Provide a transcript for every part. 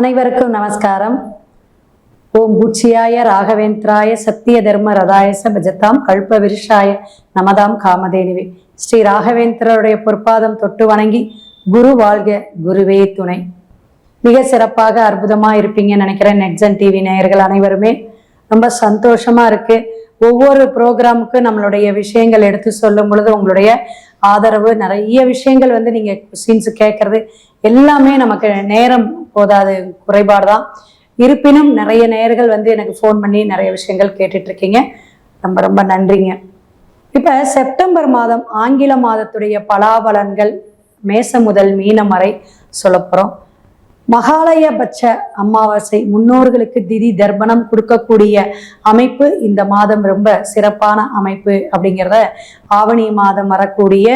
அனைவருக்கும் நமஸ்காரம். ஓம் பூச்சியாய ராகவேந்திராய சத்திய தர்ம ரதாயச பஜத்தாம் கல்ப விருஷாய நமதாம் காமதேனிவே. ஸ்ரீ ராகவேந்திரருடைய பொற்பாதம் தொட்டு வணங்கி குரு வாழ்க குருவே துணை. மிக சிறப்பாக அற்புதமாக இருப்பீங்கன்னு நினைக்கிறேன் நெட்ஸன் டிவி நேயர்கள் அனைவருமே. ரொம்ப சந்தோஷமா இருக்கு. ஒவ்வொரு ப்ரோக்ராமுக்கும் நம்மளுடைய விஷயங்கள் எடுத்து சொல்லும் பொழுது உங்களுடைய ஆதரவு நிறைய விஷயங்கள் வந்து நீங்கள் கொஸ்டின்ஸ் கேட்கறது எல்லாமே நமக்கு நேரம் போதாது குறைபாடு தான் இருப்பினும் நிறைய நேயர்கள் வந்து எனக்கு ஃபோன் பண்ணி நிறைய விஷயங்கள் கேட்டுட்டு இருக்கீங்க ரொம்ப ரொம்ப நன்றிங்க. இப்ப செப்டம்பர் மாதம் ஆங்கில மாதத்துடைய பலாபலன்கள் மேச முதல் மீனம் வரை சொல்லப்போறோம் மகாலயபட்ச அமாவாசை முன்னோர்களுக்கு திதி தர்ப்பணம் கொடுக்கக்கூடிய அமைப்பு இந்த மாதம் ரொம்ப சிறப்பான அமைப்பு அப்படிங்கிறத ஆவணி மாதம் வரக்கூடிய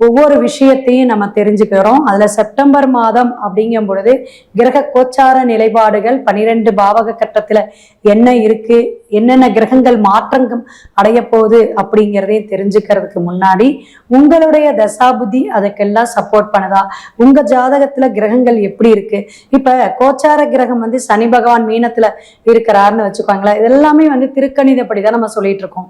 ஒவ்வொரு விஷயத்தையும் நம்ம தெரிஞ்சுக்கிறோம். அதுல செப்டம்பர் மாதம் அப்படிங்கும் பொழுது கிரக கோச்சார நிலைப்பாடுகள் பனிரெண்டு பாவக கட்டத்துல என்ன இருக்கு என்னென்ன கிரகங்கள் மாற்றங்கள் அடைய போகுது அப்படிங்கிறதையும் தெரிஞ்சுக்கிறதுக்கு முன்னாடி உங்களுடைய தசாபுதி அதுக்கெல்லாம் சப்போர்ட் பண்ணுதா? உங்க ஜாதகத்துல கிரகங்கள் எப்படி இருக்கு? இப்ப கோச்சார கிரகம் வந்து சனி பகவான் மீனத்துல இருக்கிறாருன்னு வச்சுக்கோங்களேன். இதெல்லாமே வந்து திருக்கணிதப்படி தான் நம்ம சொல்லிட்டு இருக்கோம்.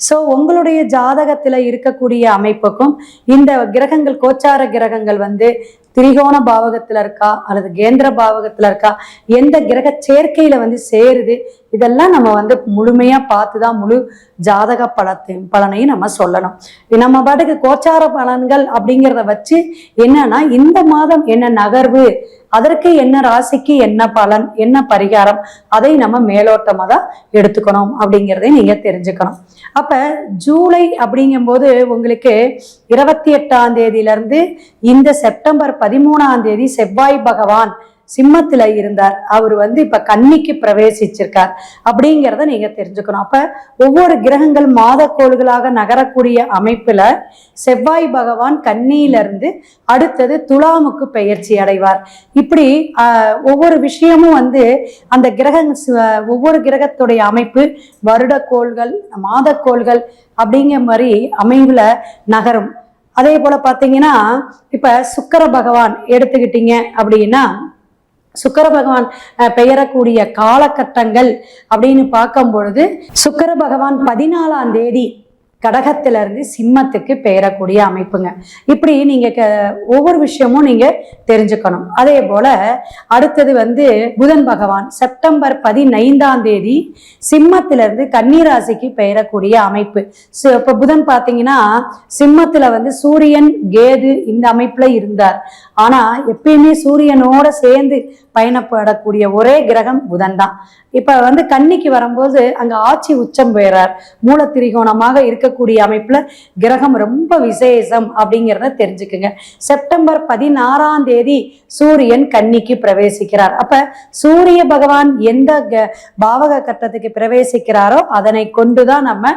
ஸோ உங்களுடைய ஜாதகத்தில் இருக்கக்கூடிய அமைப்புக்கும் இந்த கிரகங்கள் கோச்சார கிரகங்கள் வந்து திரிகோண பாவகத்துல இருக்கா அல்லது கேந்திர பாவகத்துல இருக்கா? எந்த கிரக சேர்க்கையில வந்து சேருது? இதெல்லாம் நம்ம வந்து முழுமையா பார்த்து தான் முழு ஜாதக பலத்தையும் பலனையும் நம்ம சொல்லணும். நம்ம பாட்டுக்கு கோச்சார பலன்கள் அப்படிங்கிறத வச்சு என்னன்னா இந்த மாதம் என்ன நகர்வு அதற்கு என்ன ராசிக்கு என்ன பலன் என்ன பரிகாரம் அதை நம்ம மேலோட்டமாக தான் எடுத்துக்கணும் அப்படிங்கிறதை நீங்க தெரிஞ்சுக்கணும். அப்ப ஜூலை அப்படிங்கும்போது உங்களுக்கு இருபத்தி எட்டாம் தேதியிலேருந்து இந்த செப்டம்பர் பதிமூணாம் தேதி செவ்வாய் பகவான் சிம்மத்துல இருந்தார். அவர் வந்து இப்ப கன்னிக்கு பிரவேசிச்சிருக்கார். அப்படிங்கிறத நீங்க தெரிஞ்சுக்கணும். அப்ப ஒவ்வொரு கிரகங்கள் மாதக்கோள்களாக நகரக்கூடிய அமைப்புல செவ்வாய் பகவான் கன்னியில இருந்து அடுத்தது துலாமுக்கு பெயர்ச்சி அடைவார். இப்படி ஒவ்வொரு விஷயமும் வந்து அந்த கிரக ஒவ்வொரு கிரகத்துடைய அமைப்பு வருடக்கோள்கள் மாதக்கோள்கள் அப்படிங்கிற மாதிரி அமைவுல நகரும். அதே போல பாத்தீங்கன்னா இப்ப சுக்கர பகவான் எடுத்துக்கிட்டீங்க அப்படின்னா சுக்கர பகவான் பெயரக்கூடிய காலகட்டங்கள் அப்படின்னு பார்க்கும் பொழுது சுக்கர பகவான் பதினாலாம் தேதி கடகத்துல இருந்து சிம்மத்துக்கு பெயரக்கூடிய அமைப்புங்க. இப்படி நீங்க க- ஒவ்வொரு விஷயமும் நீங்க தெரிஞ்சுக்கணும். அதே போல அடுத்தது வந்து புதன் பகவான். செப்டம்பர் பதினைந்தாம் தேதி சிம்மத்துல இருந்து கன்னிராசிக்கு பெயரக்கூடிய அமைப்பு. So, இப்ப புதன் பாத்தீங்கன்னா சிம்மத்துல வந்து சூரியன் கேது இந்த அமைப்புல இருந்தார். ஆனா எப்பயுமே சூரியனோட சேர்ந்து பயணப்படக்கூடிய ஒரே கிரகம் புதன் தான் இப்ப வந்து கன்னிக்கு வரும்போது அங்க ஆட்சி உச்சம் பெறார் மூல திரிகோணமாக இருக்கக்கூடிய அமைப்புல கிரகம் ரொம்ப விசேஷம் அப்படிங்கிறத தெரிஞ்சுக்குங்க. செப்டம்பர் பதினாறாம் தேதி சூரியன் கன்னிக்கு பிரவேசிக்கிறார். அப்ப சூரிய பகவான் எந்த க- பாவக கட்டத்துக்கு பிரவேசிக்கிறாரோ அதனை கொண்டுதான் நம்ம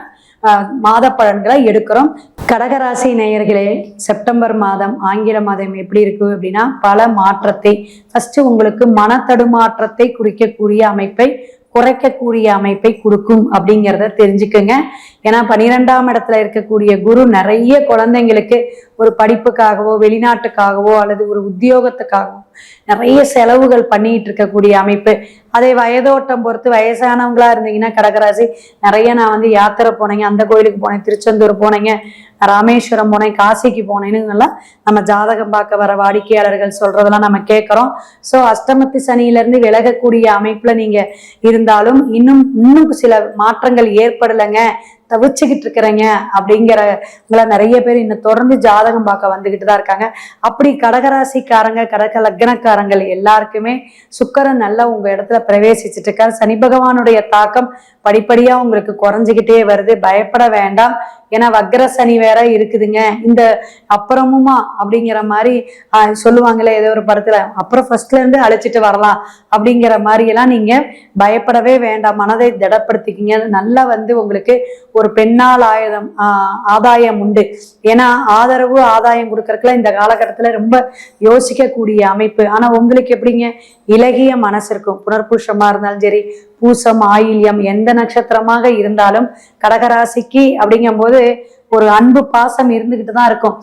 மாத பலன்களை எடுக்கிறோம். கடகராசி நேயர்களே செப்டம்பர் மாதம் ஆங்கில மாதம் எப்படி இருக்கு அப்படின்னா பல மாற்றத்தை ஃபர்ஸ்ட் உங்களுக்கு மனத்தடுமாற்றத்தை குறிக்கக்கூடிய அமைப்பை குறைக்கக்கூடிய அமைப்பை கொடுக்கும் அப்படிங்கிறத தெரிஞ்சுக்கோங்க. ஏன்னா பனிரெண்டாம் இடத்துல இருக்கக்கூடிய குரு நிறைய குழந்தைங்களுக்கு ஒரு படிப்புக்காகவோ வெளிநாட்டுக்காகவோ அல்லது ஒரு உத்தியோகத்துக்காகவோ நிறைய செலவுகள் பண்ணிட்டு இருக்கக்கூடிய அமைப்பு. அதே வயதோட்டம் பொறுத்து வயசானவங்களா இருந்தீங்கன்னா கடகராசி நிறைய நான் வந்து யாத்திரை போனேங்க. அந்த கோயிலுக்கு போனேன் திருச்செந்தூர் போனேங்க ராமேஸ்வரம் போனேன் காசிக்கு போனேன்னு எல்லாம் நம்ம ஜாதகம் பார்க்க வர வாடிக்கையாளர்கள் சொல்றதெல்லாம் நம்ம கேட்குறோம். ஸோ அஷ்டமத்து சனியிலிருந்து விலகக்கூடிய அமைப்புல நீங்க இருந்தாலும் இன்னும் இன்னும் சில மாற்றங்கள் ஏற்படலைங்க. தவிச்சுக்கிட்டு இருக்கிறேங்க அப்படிங்கிறவங்கள நிறைய பேர் இன்னும் தொடர்ந்து ஜாதகம் பார்க்க வந்துகிட்டு தான் இருக்காங்க. அப்படி கடகராசிக்காரங்க கடக லக்னக்காரங்கள் எல்லாருக்குமே சுக்கரன் நல்லா உங்க இடத்துல பிரவேசிச்சுட்டு இருக்காரு. சனி பகவானுடைய தாக்கம் படிப்படியா உங்களுக்கு குறைஞ்சிக்கிட்டே வருது. பயப்பட வேண்டாம். ஏன்னா வக்ர சனி வேற இருக்குதுங்க. இந்த அப்புறமுமா அப்படிங்கிற மாதிரி ஆஹ், சொல்லுவாங்களே ஏதோ ஒரு படத்துல அப்புறம் ஃபர்ஸ்ட்ல இருந்து அழைச்சிட்டு வரலாம். அப்படிங்கிற மாதிரி எல்லாம் நீங்க பயப்படவே வேண்டாம். மனதை திடப்படுத்திக்கிங்க. நல்லா வந்து உங்களுக்கு ஒரு பெண்ணால் ஆயுதம் ஆதாயம் உண்டு. ஏன்னா ஆதரவு ஆதாயம் கொடுக்கறதுக்குலாம் இந்த காலகட்டத்தில் ரொம்ப யோசிக்கக்கூடிய அமைப்பு. ஆனா உங்களுக்கு எப்படிங்க? இலகிய மனசு இருக்கும் புனர்பூஷமா இருந்தாலும் சரி பூசம் ஆயில்யம் எந்த நட்சத்திரமாக இருந்தாலும் கடகராசிக்கு அப்படிங்கும்போது ஒரு அன்பு பாசம் இருந்துகிட்டு தான் இருக்கும்.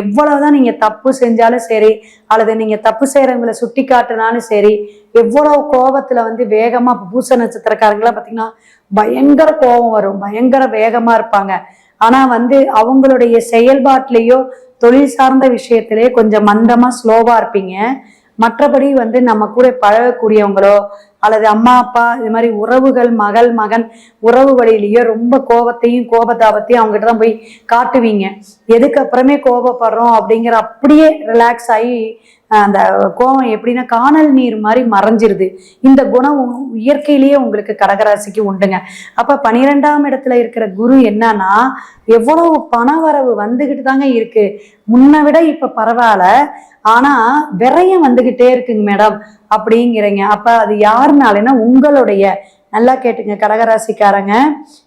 எவ்வளவுதான் நீங்க தப்பு செஞ்சாலும் சரி அல்லது நீங்க தப்பு செய்யறவங்களை சுட்டி காட்டினாலும் சரி எவ்வளவு கோபத்துல வந்து வேகமா பூச நட்சத்திரக்காரங்களாம் பாத்தீங்கன்னா பயங்கர கோபம் வரும். பயங்கர வேகமா இருப்பாங்க. ஆனா வந்து அவங்களுடைய செயல்பாட்டிலேயோ தொழில் சார்ந்த விஷயத்திலே கொஞ்சம் மந்தமா ஸ்லோவா இருப்பீங்க. மற்றபடி வந்து நம்ம கூட பழகக்கூடியவங்களோ அல்லது அம்மா அப்பா இது மாதிரி உறவுகள் மகள் மகன் உறவு வழியிலேயே ரொம்ப கோபத்தையும் கோபதாபத்தையும் அவங்ககிட்ட தான் போய் காட்டுவீங்க. எதுக்கு அப்புறமே கோபப்படுறோம் அப்படிங்கிற அப்படியே ரிலாக்ஸ் ஆகி அந்த கோபம் எப்படின்னா காணல் நீர் மாதிரி மறைஞ்சிருது. இந்த குணம் இயற்கையிலேயே உங்களுக்கு கடகராசிக்கு உண்டுங்க. அப்ப பனிரெண்டாம் இடத்துல இருக்கிற குரு என்னன்னா எவ்வளவு பண வரவு வந்துகிட்டு தாங்க இருக்கு. முன்ன விட இப்ப பரவாயில்ல. ஆனா விரயம் வந்துகிட்டே இருக்குங்க மேடம். அப்படிங்கிறீங்க. அப்ப அது யாருனாலனா உங்களுடைய நல்லா கேட்டுங்க கடகராசிக்காரங்க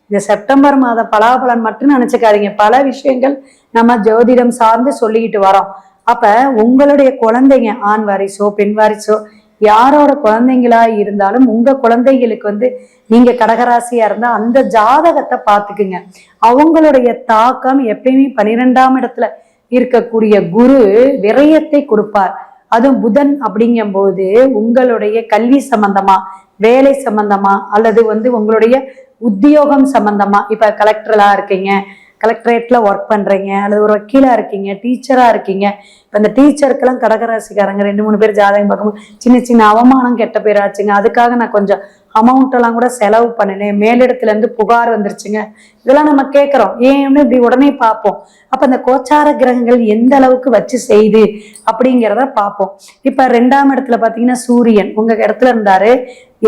இந்த செப்டம்பர் மாத பலாபலன் மட்டும் நினைச்சுக்காதீங்க. பல விஷயங்கள் நம்ம ஜோதிடம் சார்ந்து சொல்லிக்கிட்டு வரோம். அப்ப உங்களுடைய குழந்தைங்க ஆண் வாரிசோ பெண் வாரிசோ யாரோட குழந்தைங்களா இருந்தாலும் உங்க குழந்தைகளுக்கு வந்து நீங்க கடகராசியா இருந்தா அந்த ஜாதகத்தை பார்த்துக்குங்க. அவங்களுடைய தாக்கம் எப்பயுமே பன்னிரெண்டாம் இடத்துல இருக்கக்கூடிய குரு விரயத்தை கொடுப்பார். அதுவும் புதன் அப்படிங்கும்போது உங்களுடைய கல்வி சம்பந்தமா வேலை சம்பந்தமா அல்லது வந்து உங்களுடைய உத்தியோகம் சம்பந்தமா இப்ப கலெக்டரலா இருக்கீங்க கலெக்டரேட்டில் ஒர்க் பண்றீங்க அல்லது ஒரு வக்கீலா இருக்கீங்க டீச்சரா இருக்கீங்க. இப்ப இந்த டீச்சருக்கெல்லாம் கடகராசிக்காரங்க ரெண்டு மூணு பேர் ஜாதகம் பார்க்கும்போது சின்ன சின்ன அவமானம் கெட்ட பேர் ஆச்சுங்க அதுக்காக நான் கொஞ்சம் அமௌண்ட் எல்லாம் கூட செலவு பண்ணினேன். மேலிடத்துல இருந்து புகார் வந்துருச்சுங்க. இதெல்லாம் நம்ம கேட்கிறோம் ஏன்னு இப்படி உடனே பார்ப்போம். அப்ப அந்த கோச்சார கிரகங்கள் எந்த அளவுக்கு வச்சு செய்து அப்படிங்கிறத பார்ப்போம். இப்ப ரெண்டாம் இடத்துல பாத்தீங்கன்னா சூரியன் உங்க இடத்துல இருந்தாரு.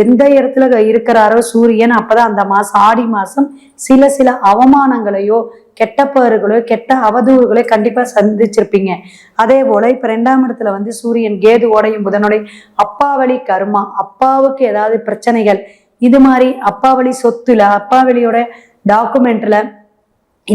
எந்த இடத்துல இருக்கிறாரோ சூரியன் அப்பதான் அந்த மாசம் ஆடி மாசம் சில சில அவமானங்களையோ கெட்ட பேர்களோ கெட்ட அவதூறுகளோ கண்டிப்பா சந்திச்சிருப்பீங்க. அதே போல இப்ப ரெண்டாம் இடத்துல வந்து சூரியன் கேதுவோடையும் புதனோடையும் அப்பா வழி கர்மா அப்பாவுக்கு ஏதாவது பிரச்சனைகள் இது மாதிரி அப்பா வழி சொத்துல அப்பா வழியோட டாக்குமெண்ட்ல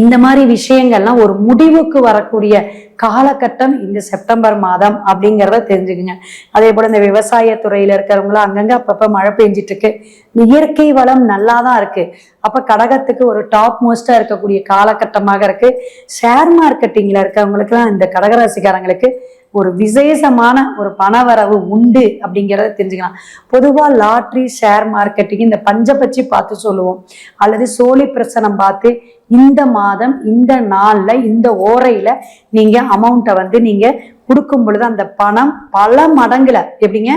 இந்த மாதிரி விஷயங்கள்லாம் ஒரு முடிவுக்கு வரக்கூடிய காலகட்டம் இந்த செப்டம்பர் மாதம் அப்படிங்கிறத தெரிஞ்சுக்குங்க. அதே போல இந்த விவசாய துறையில இருக்கிறவங்களும் அங்கங்க அப்பப்ப மழை பெஞ்சிட்டு இருக்கு இயற்கை வளம் நல்லா தான் இருக்கு. அப்ப கடகத்துக்கு ஒரு டாப் மோஸ்டா இருக்கக்கூடிய காலகட்டமாக இருக்கு. ஷேர் மார்க்கெட்டிங்ல இருக்கிறவங்களுக்குலாம் இந்த கடகராசிக்காரங்களுக்கு ஒரு விசேஷமான ஒரு பணவரவு உண்டு அப்படிங்கிறத தெரிஞ்சுக்கலாம். பொதுவாக லாட்ரி ஷேர் மார்க்கெட்டிங் இந்த பஞ்சபட்சி பார்த்து சொல்லுவோம். அல்லது சோழி பிரசனம் பார்த்து இந்த மாதம் இந்த நாளில் இந்த ஓரையில் நீங்கள் அமௌண்ட்டை வந்து நீங்கள் கொடுக்கும் பொழுது அந்த பணம் பல மடங்குல எப்படிங்க?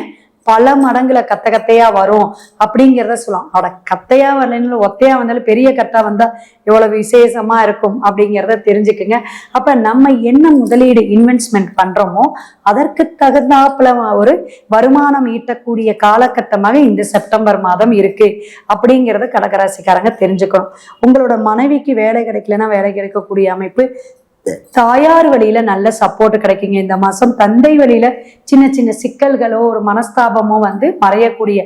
பல மடங்குல கத்த கத்தையா வரும் அப்படிங்கிறத சொல்லலாம். அவட கத்தையா வரலன்னு ஒத்தையா வந்தாலும் பெரிய கத்தா வந்தா எவ்வளவு விசேஷமா இருக்கும் அப்படிங்கிறத தெரிஞ்சுக்குங்க. அப்ப நம்ம என்ன முதலீடு இன்வெஸ்ட்மெண்ட் பண்றோமோ அதற்கு தகுந்தாப்புல ஒரு வருமானம் ஈட்டக்கூடிய காலகட்டமாக இந்த செப்டம்பர் மாதம் இருக்கு அப்படிங்கிறத கடகராசிக்காரங்க தெரிஞ்சுக்கணும். உங்களோட மனைவிக்கு வேலை கிடைக்கலன்னா வேலை கிடைக்கக்கூடிய அமைப்பு தாயார் வழியில நல்ல சப்போர்ட் கிடைக்குங்க. இந்த மாசம் தந்தை வழியில சின்ன சின்ன சிக்கல்களோ ஒரு மனஸ்தாபமோ வந்து மறையக்கூடிய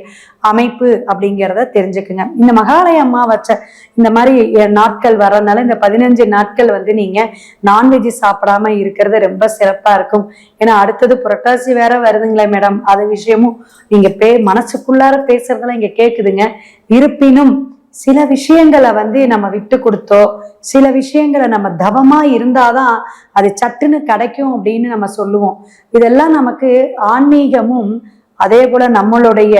அமைப்பு அப்படிங்கிறத தெரிஞ்சுக்குங்க. இந்த மகாலய அம்மா வச்ச இந்த மாதிரி நாட்கள் வர்றதுனால இந்த பதினஞ்சு நாட்கள் வந்து நீங்க நான்வெஜ் சாப்பிடாம இருக்கிறது ரொம்ப சிறப்பா இருக்கும். ஏன்னா அடுத்தது புரட்டாசி வேற வருதுங்களே மேடம் அது விஷயமும் நீங்க பே மனசுக்குள்ளார பேசுறதெல்லாம் இங்க கேக்குதுங்க. இருப்பினும் சில விஷயங்களை வந்து நம்ம விட்டு கொடுத்தோ சில விஷயங்களை நம்ம தவமா இருந்தாதான் அது சட்டுன்னு கிடைக்கும் அப்படின்னு நம்ம சொல்லுவோம். இதெல்லாம் நமக்கு ஆன்மீகமும் அதே போல நம்மளுடைய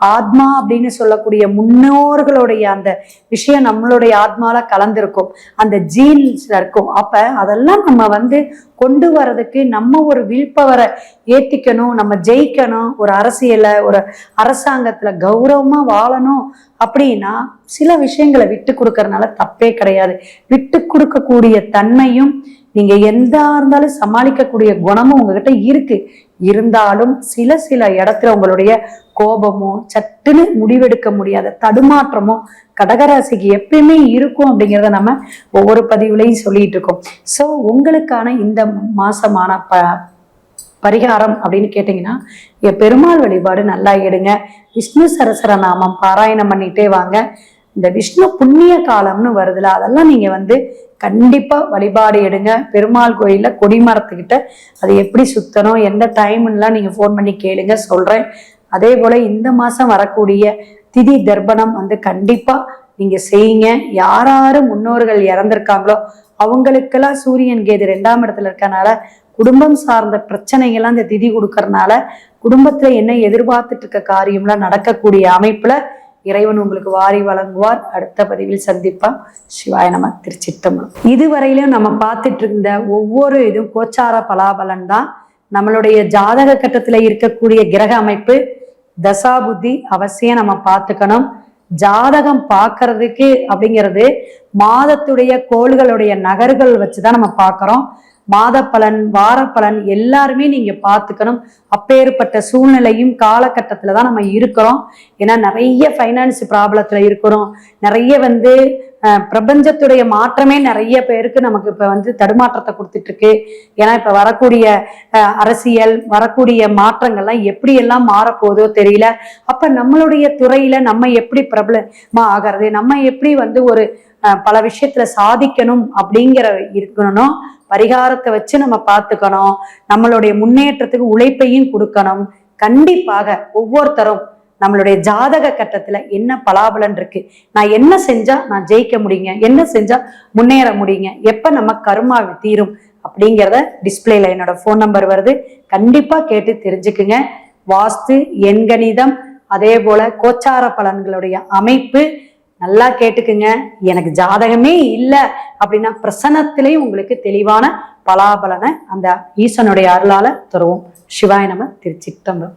ஆத்மா அப்படின்னு சொல்லக்கூடிய முன்னோர்களுடைய அந்த விஷயம் நம்மளுடைய ஆத்மால கலந்திருக்கும். அந்த ஜீன்ஸ்ல இருக்கும். அப்ப அதெல்லாம் நம்ம வந்து கொண்டு வர்றதுக்கு நம்ம ஒரு வில்பவரை ஏத்திக்கணும் நம்ம ஜெயிக்கணும் ஒரு அரசியல ஒரு அரசாங்கத்துல கௌரவமா வாழணும் அப்படின்னா சில விஷயங்களை விட்டு கொடுக்கறதுனால தப்பே கிடையாது. விட்டு கொடுக்கக்கூடிய தன்மையும் நீங்க எந்தா இருந்தாலும் சமாளிக்கக்கூடிய குணமும் உங்ககிட்ட இருக்கு. இருந்தாலும் சில சில இடத்துல உங்களுடைய கோபமோ சட்டுன்னு முடிவெடுக்க முடியாத தடுமாற்றமோ கடகராசிக்கு எப்பயுமே இருக்கும் அப்படிங்கிறத நம்ம ஒவ்வொரு பதிவுலையும் சொல்லிட்டு இருக்கோம். ஸோ உங்களுக்கான இந்த மாசமான ப பரிகாரம் அப்படின்னு கேட்டிங்கன்னா என் பெருமாள் வழிபாடு நல்லா எடுங்க. விஷ்ணு சரசர நாமம் பாராயணம் பண்ணிட்டே வாங்க. இந்த விஷ்ணு புண்ணிய காலம்னு வருதுல அதெல்லாம் நீங்க வந்து கண்டிப்பாக வழிபாடு எடுங்க. பெருமாள் கோயிலில் கொடிமரத்துக்கிட்ட அது எப்படி சுத்தணும் எந்த டைம்லாம் நீங்கள் ஃபோன் பண்ணி கேளுங்க சொல்கிறேன் அதே போல் இந்த மாதம் வரக்கூடிய திதி தர்ப்பணம் வந்து கண்டிப்பாக நீங்கள் செய்யுங்க. யார் யார் முன்னோர்கள் இறந்துருக்காங்களோ அவங்களுக்கெல்லாம் சூரியன் கேது ரெண்டாம் இடத்துல இருக்கனால குடும்பம் சார்ந்த பிரச்சனைகள்லாம் இந்த திதி கொடுக்கறனால குடும்பத்தில் என்ன எதிர்பார்த்துட்டு இருக்க காரியம்லாம் நடக்கக்கூடிய அமைப்பில் இறைவன் உங்களுக்கு வாரி வழங்குவார். அடுத்த பதிவில் சந்திப்பான் சிவாய நம திருச்சித்தம்பலம். இதுவரையிலும் நம்ம பார்த்துட்டு இருந்த ஒவ்வொரு இதுவும் கோச்சார பலாபலன் தான். நம்மளுடைய ஜாதக கட்டத்தில் இருக்கக்கூடிய கிரக அமைப்பு தசாபுத்தி அவசியம் நம்ம பார்த்துக்கணும். ஜாதகம் பார்க்கறதுக்கு அப்படிங்கிறது மாதத்துடைய கோள்களுடைய நகர்கள் வச்சுதான் நம்ம பார்க்குறோம். மாத பலன் வார பலன் எல்லாருமே நீங்க பார்த்துக்கணும். அப்பேற்பட்ட சூழ்நிலையும் காலகட்டத்துல தான் நம்ம இருக்கிறோம். ஏன்னா நிறைய ஃபைனான்ஸ் ப்ராப்ளத்துல இருக்கிறோம். நிறைய வந்து பிரபஞ்சத்துடைய மாற்றமே நிறைய பேருக்கு நமக்கு இப்ப வந்து தடுமாற்றத்தை கொடுத்துட்டு இருக்கு. ஏன்னா இப்ப வரக்கூடிய அஹ், அரசியல் வரக்கூடிய மாற்றங்கள்லாம் எப்படி எல்லாம் மாறப்போதோ தெரியல. அப்ப நம்மளுடைய துறையில நம்ம எப்படி பிரபலமா ஆகிறது? நம்ம எப்படி வந்து ஒரு அஹ், பல விஷயத்துல சாதிக்கணும் அப்படிங்கிற இருக்கணும் பரிகாரத்தை வச்சு நம்ம பார்த்துக்கணும். நம்மளுடைய முன்னேற்றத்துக்கு உழைப்பையும் கொடுக்கணும். கண்டிப்பாக ஒவ்வொருத்தரும் நம்மளுடைய ஜாதக கட்டத்துல என்ன பலாபலன் இருக்கு? நான் என்ன செஞ்சா நான் ஜெயிக்க முடியுங்க? என்ன செஞ்சா முன்னேற முடியுங்க? எப்ப நம்ம கருமா தீரும்? அப்படிங்கிறத டிஸ்பிளேல என்னோட ஃபோன் நம்பர் வருது. கண்டிப்பா கேட்டு தெரிஞ்சுக்குங்க. வாஸ்து எண்கணிதம் அதே போல கோச்சார பலன்களுடைய அமைப்பு நல்லா கேட்டுக்குங்க. எனக்கு ஜாதகமே இல்லை அப்படின்னா பிரசனத்திலையும் உங்களுக்கு தெளிவான பலாபலனை அந்த ஈசனுடைய அருளால தருவோம். சிவாய நம திருச்சித்தம்பரம்